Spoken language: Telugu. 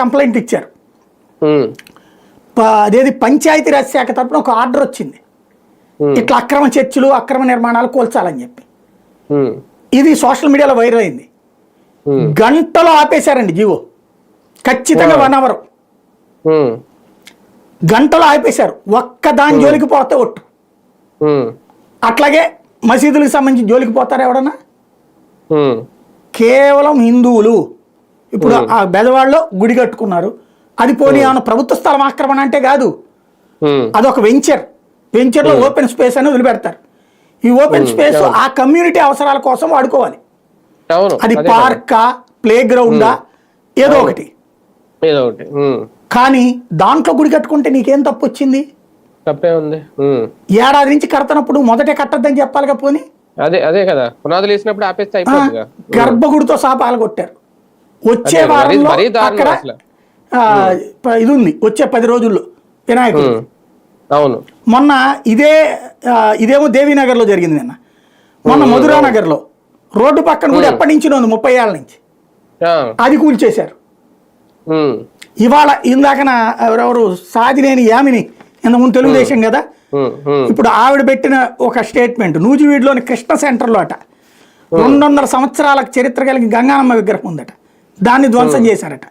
కంప్లైంట్ ఇచ్చారు. అదేది పంచాయతీరాజ్ శాఖ తరపున ఒక ఆర్డర్ వచ్చింది. ఇట్లా అక్రమ చర్చలు అక్రమ నిర్మాణాలు కూల్చాలని చెప్పి. ఇది సోషల్ మీడియాలో వైరల్ అయింది. గంటలో ఆపేశారండి జీవో. ఖచ్చితంగా వన్ అవర్. గంటలో ఆపేశారు. ఒక్క దాని జోలికి పోతే ఒట్టు. అట్లాగే మసీదులకు సంబంధించి జోలికి పోతారు ఎవడన్నా కేవలం హిందువులు. ఇప్పుడు ఆ బెదవాడలో గుడి కట్టుకున్నారు. అది పోనీ ఏమైనా ప్రభుత్వ స్థలం ఆక్రమణ అంటే కాదు. అదొక వెంచర్. వెంచర్లో ఓపెన్ స్పేస్ అని వదిలిపెడతారు. ఈ ఓపెన్ స్పేస్ ఆ కమ్యూనిటీ అవసరాల కోసం వాడుకోవాలి. అది. పార్కా ప్లే గ్రౌండా ఏదో ఒకటి. కానీ దాంట్లో గుడి కట్టుకుంటే నీకేం తప్పు వచ్చింది తప్పే ఉంది ఉమ్, ఏడాది నుంచి కడతనప్పుడు మొదటే కట్టద్దని చెప్పాలిగా పోనీ? అదే అదే కదా. పునాదులు వేసినప్పుడు ఆపేస్తే ఆ, అయిపోతుందిగా గర్భగుడితో సహా పాల్గొట్టారు వచ్చే వారంలో అక్కడ ఇది ఉంది. వచ్చే పది రోజుల్లో వినాయకుడు అవును. మొన్న ఇదే ఇదేమో దేవీనగర్లో జరిగింది నిన్న. మొన్న మధురానగర్లో రోడ్డు పక్కన కూడా ఎప్పటి నుంచి ఉంది ముప్పై ఏళ్ళ నుంచి. అది కూల్చేశారు. ఇవాళ ఇందాకన ఎవరెవరు సాదినేని యామిని ఇంతకుముందు తెలుగుదేశం కదా? ఇప్పుడు ఆవిడ పెట్టిన ఒక స్టేట్మెంట్ నూజివీడులోని కృష్ణ సెంటర్లో అట. రెండు వందల సంవత్సరాల చరిత్ర కలిగిన గంగానమ్మ విగ్రహం ఉందట. దాన్ని ధ్వంసం చేశారట.